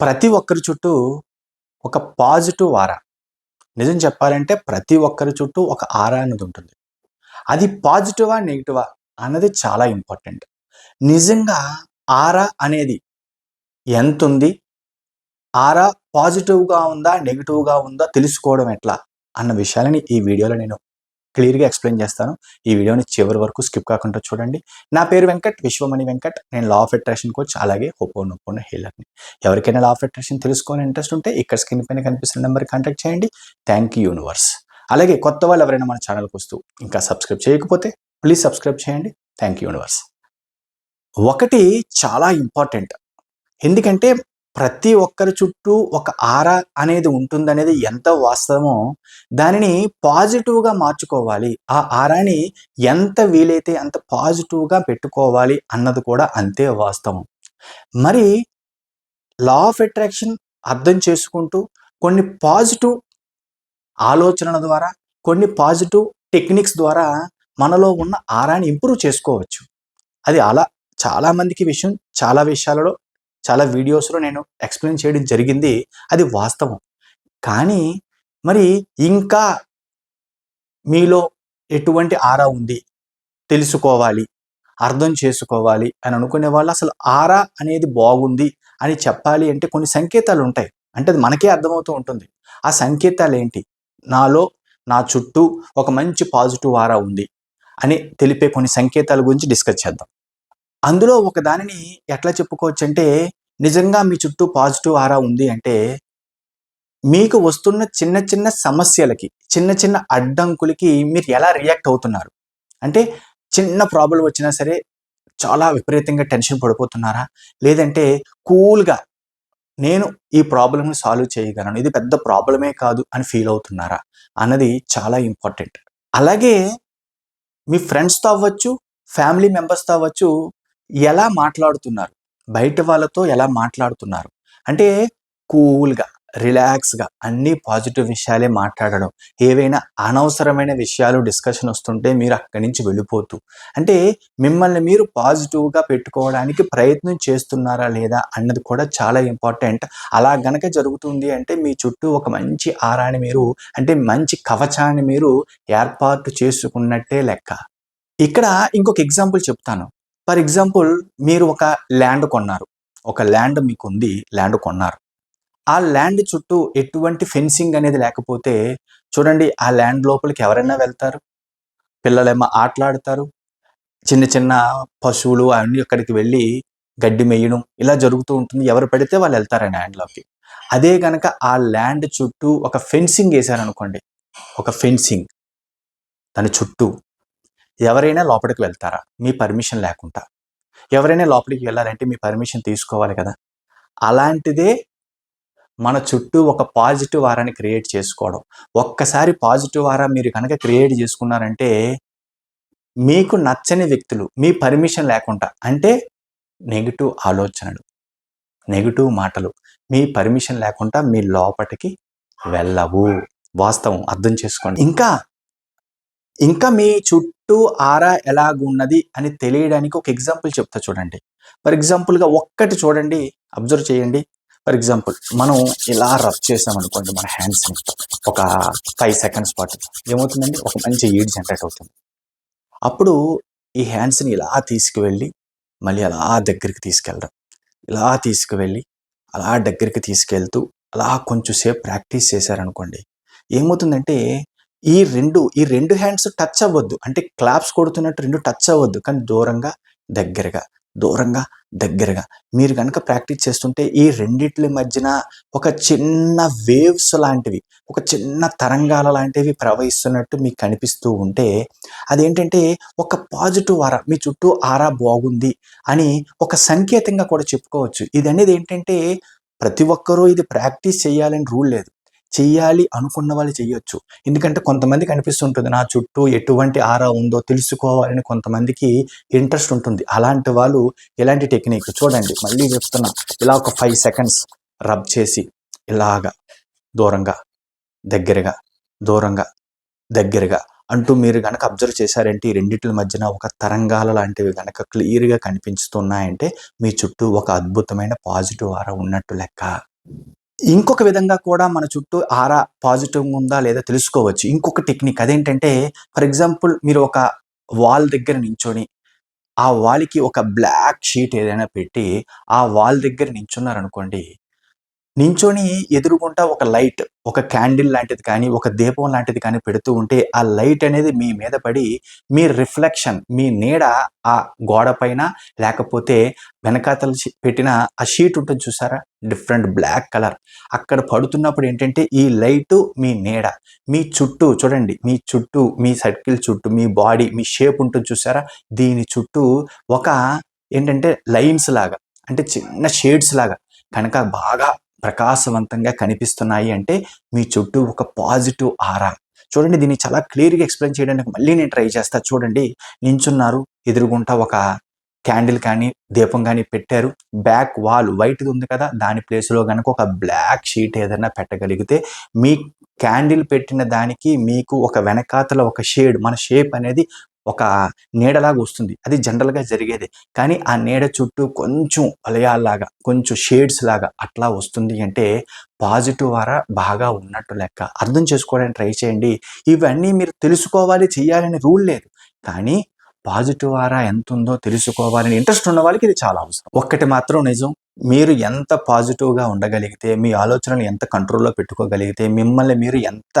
ప్రతి ఒక్కరి చుట్టూ ఒక పాజిటివ్ ఆరా. నిజం చెప్పాలంటే ప్రతి ఒక్కరి చుట్టూ ఒక ఆరా అనేది ఉంటుంది. అది పాజిటివా నెగిటివా అన్నది చాలా ఇంపార్టెంట్. నిజంగా ఆరా అనేది ఎంత ఉంది? ఆరా పాజిటివ్గా ఉందా నెగిటివ్గా ఉందా? తెలుసుకోవడం ఎట్లా? అన్న విషయాలని ఈ వీడియోలో నేను క్లియర్గా ఎక్స్ప్లెయిన్ చేస్తాను. ఈ వీడియోని చివరి వరకు స్కిప్ కాకుండా చూడండి. నా పేరు వెంకట్ విశ్వమణి వెంకట్. నేను లా ఆఫ్ అట్రాక్షన్ కోచ్ అలాగే హోపో నొప్పోన హీలర్ని. ఎవరికైనా లా ఆఫ్ అట్రాక్షన్ తెలుసుకొని ఇంట్రెస్ట్ ఉంటే ఇక్కడ స్క్రీన్ పైన కనిపిస్తున్న నెంబర్ కాంటాక్ట్ చేయండి. థ్యాంక్ యూ యూనివర్స్ అలాగే కొత్త వాళ్ళు ఎవరైనా మన ఛానల్కి వస్తూ ఇంకా సబ్స్క్రైబ్ చేయకపోతే ప్లీజ్ సబ్స్క్రైబ్ చేయండి. థ్యాంక్ యూ యూనివర్స్ ఒకటి చాలా ఇంపార్టెంట్ ఎందుకంటే ప్రతి ఒక్కరి చుట్టూ ఒక ఆరా అనేది ఉంటుందనేది ఎంత వాస్తవమో దానిని పాజిటివ్గా మార్చుకోవాలి. ఆ ఆరాని ఎంత వీలైతే అంత పాజిటివ్గా పెట్టుకోవాలి అన్నది కూడా అంతే వాస్తవం. మరి లా ఆఫ్ అట్రాక్షన్ అర్థం చేసుకుంటూ కొన్ని పాజిటివ్ ఆలోచనల ద్వారా కొన్ని పాజిటివ్ టెక్నిక్స్ ద్వారా మనలో ఉన్న ఆరాని ఇంప్రూవ్ చేసుకోవచ్చు. అది అలా చాలామందికి విషయం చాలా విషయాలలో చాలా వీడియోస్లో నేను ఎక్స్ప్లెయిన్ చేయడం జరిగింది. అది వాస్తవం. కానీ మరి ఇంకా మీలో ఎటువంటి ఆరా ఉంది? తెలుసుకోవాలి. అర్థం చేసుకోవాలి అని అనుకునే వాళ్ళు అసలు ఆరా అనేది బాగుంది అని చెప్పాలి అంటే కొన్ని సంకేతాలు ఉంటాయి. అంటే అది మనకే అర్థమవుతూ ఉంటుంది. ఆ సంకేతాలు ఏంటి? నాలో నా చుట్టూ ఒక మంచి పాజిటివ్ ఆరా ఉంది అని తెలిపే కొన్ని సంకేతాల గురించి డిస్కస్ చేద్దాం. అందులో ఒక దానిని ఎట్లా చెప్పుకోవచ్చు అంటే నిజంగా మీ చుట్టూ పాజిటివ్ ఆరా ఉంది అంటే మీకు వస్తున్న చిన్న చిన్న సమస్యలకి చిన్న చిన్న అడ్డంకులకి మీరు ఎలా రియాక్ట్ అవుతున్నారు? అంటే చిన్న ప్రాబ్లం వచ్చినా సరే చాలా విపరీతంగా టెన్షన్ పడిపోతున్నారా? లేదంటే కూల్గా నేను ఈ ప్రాబ్లమ్ని సాల్వ్ చేయగలను ఇది పెద్ద ప్రాబ్లమే కాదు అని ఫీల్ అవుతున్నారా? అన్నది చాలా ఇంపార్టెంట్. అలాగే మీ ఫ్రెండ్స్తో అవ్వచ్చు ఫ్యామిలీ మెంబర్స్తో అవ్వచ్చు ఎలా మాట్లాడుతున్నారు? బయట వాళ్ళతో ఎలా మాట్లాడుతున్నారు? అంటే కూల్గా రిలాక్స్గా అన్ని పాజిటివ్ విషయాలే మాట్లాడడం. ఏవైనా అనవసరమైన విషయాలు డిస్కషన్ వస్తుంటే మీరు అక్కడి నుంచి వెళ్ళిపోతూ. అంటే మిమ్మల్ని మీరు పాజిటివ్గా పెట్టుకోవడానికి ప్రయత్నం చేస్తున్నారా లేదా అన్నది కూడా చాలా ఇంపార్టెంట్. అలా గనక జరుగుతుంది అంటే మీ చుట్టూ ఒక మంచి ఆరాన్ని మీరు అంటే మంచి కవచాన్ని మీరు ఏర్పాటు చేసుకున్నట్టే లెక్క. ఇక్కడ ఇంకొక ఎగ్జాంపుల్ చెప్తాను. ఫర్ ఎగ్జాంపుల్ మీరు ఒక ల్యాండ్ కొన్నారు. ఒక ల్యాండ్ మీకు ఉంది ల్యాండ్ కొన్నారు. ఆ ల్యాండ్ చుట్టూ ఎటువంటి ఫెన్సింగ్ అనేది లేకపోతే చూడండి ఆ ల్యాండ్ లోపలికి ఎవరైనా వెళ్తారు? పిల్లలేమో ఆటలాడతారు. చిన్న చిన్న పశువులు అవన్నీ అక్కడికి వెళ్ళి గడ్డి మేయడం ఇలా జరుగుతూ ఉంటుంది. ఎవరు పడితే వాళ్ళు వెళ్తారు ఆ ల్యాండ్లోకి అదే కనుక ఆ ల్యాండ్ చుట్టూ ఒక ఫెన్సింగ్ వేశారనుకోండి. ఒక ఫెన్సింగ్. దాని చుట్టూ ఎవరైనా లోపలికి వెళ్తారా? మీ పర్మిషన్ లేకుండా. ఎవరైనా లోపలికి వెళ్ళాలంటే మీ పర్మిషన్ తీసుకోవాలి కదా. అలాంటిదే మన చుట్టూ ఒక పాజిటివ్ వారాన్ని క్రియేట్ చేసుకోవడం. ఒక్కసారి పాజిటివ్ వారా మీరు కనుక క్రియేట్ చేసుకున్నారంటే మీకు నచ్చని వ్యక్తులు మీ పర్మిషన్ లేకుండా అంటే నెగిటివ్ ఆలోచనలు నెగిటివ్ మాటలు మీ పర్మిషన్ లేకుండా మీ లోపటికి వెళ్ళవు. వాస్తవం అర్థం చేసుకోండి. ఇంకా ఇంకా మీ చుట్టూ ఆరా ఎలాగున్నది అని తెలియడానికి ఒక ఎగ్జాంపుల్ చెప్తా చూడండి. ఫర్ ఎగ్జాంపుల్గా ఒక్కటి చూడండి అబ్జర్వ్ చేయండి. ఫర్ ఎగ్జాంపుల్ మనం ఇలా రబ్ చేసామనుకోండి మన హ్యాండ్స్ని ఒక ఫైవ్ సెకండ్స్ పాటు ఏమవుతుందండి? ఒక మంచి ఈడ్ జనరేట్ అవుతుంది. అప్పుడు ఈ హ్యాండ్స్ని ఇలా తీసుకువెళ్ళి మళ్ళీ అలా దగ్గరికి తీసుకెళ్ళడం ఇలా తీసుకువెళ్ళి అలా దగ్గరికి తీసుకెళ్తూ అలా కొంచెంసేపు ప్రాక్టీస్ చేశారనుకోండి ఏమవుతుందంటే ఈ రెండు ఈ రెండు హ్యాండ్స్ టచ్ అవ్వద్దు. అంటే క్లాప్స్ కొడుతున్నట్టు రెండు టచ్ అవ్వద్దు. కానీ దూరంగా దగ్గరగా దూరంగా దగ్గరగా. మీరు కనుక ప్రాక్టీస్ చేస్తుంటే ఈ రెండిట్ల మధ్యన ఒక చిన్న వేవ్స్ లాంటివి ఒక చిన్న తరంగాల లాంటివి ప్రవహిస్తున్నట్టు మీకు కనిపిస్తూ ఉంటే అదేంటంటే ఒక పాజిటివ్ ఆరా మీ చుట్టూ ఆరా బాగుంది అని ఒక సంకేతంగా కూడా చెప్పుకోవచ్చు. ఇది అనేది ఏంటంటే ప్రతి ఒక్కరూ ఇది ప్రాక్టీస్ చేయాలని రూల్ లేదు. చెయ్యాలి అనుకున్న వాళ్ళు చెయ్యొచ్చు. ఎందుకంటే కొంతమందికి అనిపిస్తుంటుంది నా చుట్టూ ఎటువంటి ఆరా ఉందో తెలుసుకోవాలని కొంతమందికి ఇంట్రెస్ట్ ఉంటుంది. అలాంటి వాళ్ళు ఇలాంటి టెక్నిక్ చూడండి మళ్ళీ చెప్తున్నా. ఇలా ఒక ఫైవ్ సెకండ్స్ రబ్ చేసి ఇలాగా దూరంగా దగ్గరగా దూరంగా దగ్గరగా అంటూ మీరు కనుక అబ్జర్వ్ చేశారంటే ఈ రెండింటి మధ్యన ఒక తరంగాల లాంటివి కనుక క్లియర్‌గా కనిపించుతున్నాయంటే మీ చుట్టూ ఒక అద్భుతమైన పాజిటివ్ ఆరా ఉన్నట్టు లెక్క. ఇంకొక విధంగా కూడా మన చుట్టూ ఆరా పాజిటివ్‌గా ఉందా లేదా తెలుసుకోవచ్చు. ఇంకొక టెక్నిక్ అదేంటంటే ఫర్ ఎగ్జాంపుల్ మీరు ఒక వాల్ దగ్గర నించొని ఆ వాల్‌కి ఒక బ్లాక్ షీట్ ఏదైనా పెట్టి ఆ వాల్ దగ్గర నించున్నారనుకోండి. నించొని ఎదురుగుంటా ఒక లైట్, ఒక క్యాండిల్ లాంటిది కానీ, ఒక దీపం లాంటిది కానీ పెడుతూ ఉంటే ఆ లైట్ అనేది మీ మీద పడి మీ రిఫ్లెక్షన్ మీ నీడ ఆ గోడ పైన లేకపోతే వెనకాతల పెట్టిన ఆ షీట్ ఉంటుంది చూసారా? Different black colour. అక్కడ పడుతున్నప్పుడు ఏంటంటే ఈ లైటు మీ నీడ మీ చుట్టూ చూడండి మీ చుట్టూ మీ సర్కిల్ చుట్టూ మీ బాడీ మీ షేప్ ఉంటుంది చూసారా? దీని చుట్టూ ఒక ఏంటంటే లైన్స్ లాగా అంటే చిన్న షేడ్స్ లాగా కనుక బాగా ప్రకాశవంతంగా కనిపిస్తున్నాయి అంటే మీ చుట్టూ ఒక పాజిటివ్ ఆరా. చూడండి దీన్ని చాలా క్లియర్‌గా ఎక్స్‌ప్లెయిన్ చేయడానికి మళ్ళీ నేను ట్రై చేస్తా చూడండి. నించున్నారు ఎదురుగుంటా ఒక క్యాండిల్ కానీ, దీపం కానీ పెట్టారు. బ్యాక్ వాల్ వైట్‌ది ఉంది కదా! దాని ప్లేస్‌లో గనక ఒక బ్లాక్ షీట్ ఏదైనా పెట్టగలిగితే మీ క్యాండిల్ పెట్టిన దానికి మీకు ఒక వెనకాతల ఒక షేడ్ మన షేప్ అనేది ఒక నీడలాగా వస్తుంది. అది జనరల్‌గా జరిగేది కానీ ఆ నీడ చుట్టూ కొంచెం వలయాల్లాగా కొంచెం షేడ్స్ లాగా అట్లా వస్తుంది అంటే పాజిటివ్ వారా బాగా ఉన్నట్టు లెక్క. అర్థం చేసుకోవడానికి ట్రై చేయండి. ఇవన్నీ మీరు తెలుసుకోవాలి, చేయాలని రూల్ లేదు. కానీ పాజిటివ్ ఆరా ఎంతుందో తెలుసుకోవాలని ఇంట్రెస్ట్ ఉన్న వాళ్ళకి ఇది చాలా అవసరం. ఒక్కటి మాత్రం నిజం. మీరు ఎంత పాజిటివ్‌గా ఉండగలిగితే, మీ ఆలోచనలు ఎంత కంట్రోల్‌లో పెట్టుకోగలిగితే, మిమ్మల్ని మీరు ఎంత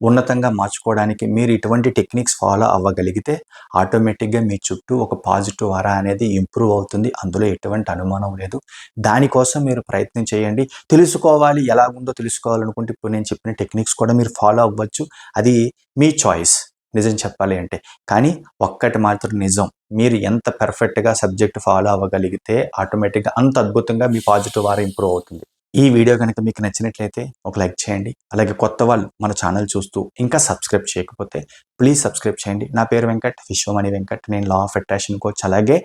ఉన్నతంగా మార్చుకోవడానికి మీరు ఇటువంటి టెక్నిక్స్ ఫాలో అవ్వగలిగితే ఆటోమేటిక్‌గా మీ చుట్టూ ఒక పాజిటివ్ ఆరా అనేది ఇంప్రూవ్ అవుతుంది. అందులో ఎటువంటి అనుమానం లేదు. దానికోసం మీరు ప్రయత్నం చేయండి. తెలుసుకోవాలి ఎలాగుందో తెలుసుకోవాలనుకుంటే ఇప్పుడు నేను చెప్పిన టెక్నిక్స్ కూడా మీరు ఫాలో అవ్వచ్చు. అది మీ చాయిస్ నిజం చెప్పాలి అంటే. కానీ ఒక్కటి మాత్రం నిజం. మీరు ఎంత పర్ఫెక్ట్‌గా సబ్జెక్ట్ ఫాలో అవ్వగలిగితే ఆటోమేటిక్‌గా అంత అద్భుతంగా మీ పాజిటివ్ వారా ఇంప్రూవ్ అవుతుంది. ఈ వీడియో కనుక మీకు నచ్చినట్లయితే ఒక లైక్ చేయండి. అలాగే కొత్త వాళ్ళు మన ఛానల్ చూస్తూ ఇంకా సబ్స్క్రైబ్ చేయకపోతే ప్లీజ్ సబ్స్క్రైబ్ చేయండి. నా పేరు వెంకట్. విశ్వమణి వెంకట్. నేను లా ఆఫ్ అట్రాక్షన్ కోచ్ అలాగే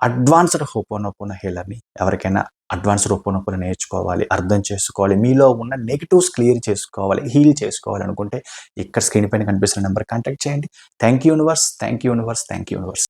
అడ్వాన్స్డ్ హోపోనోపోనో హీలర్‌ని. ఎవరికైనా అడ్వాన్స్డ్ హోపోనోపోనో నేర్చుకోవాలి, అర్థం చేసుకోవాలి, మీలో ఉన్న నెగిటివ్స్ క్లియర్ చేసుకోవాలి, హీల్ చేసుకోవాలనుకుంటే ఇక్కడ స్క్రీన్ పైన కనిపిస్తున్న నెంబర్ కాంటాక్ట్ చేయండి. Thank you universe. Thank you universe. Thank you universe.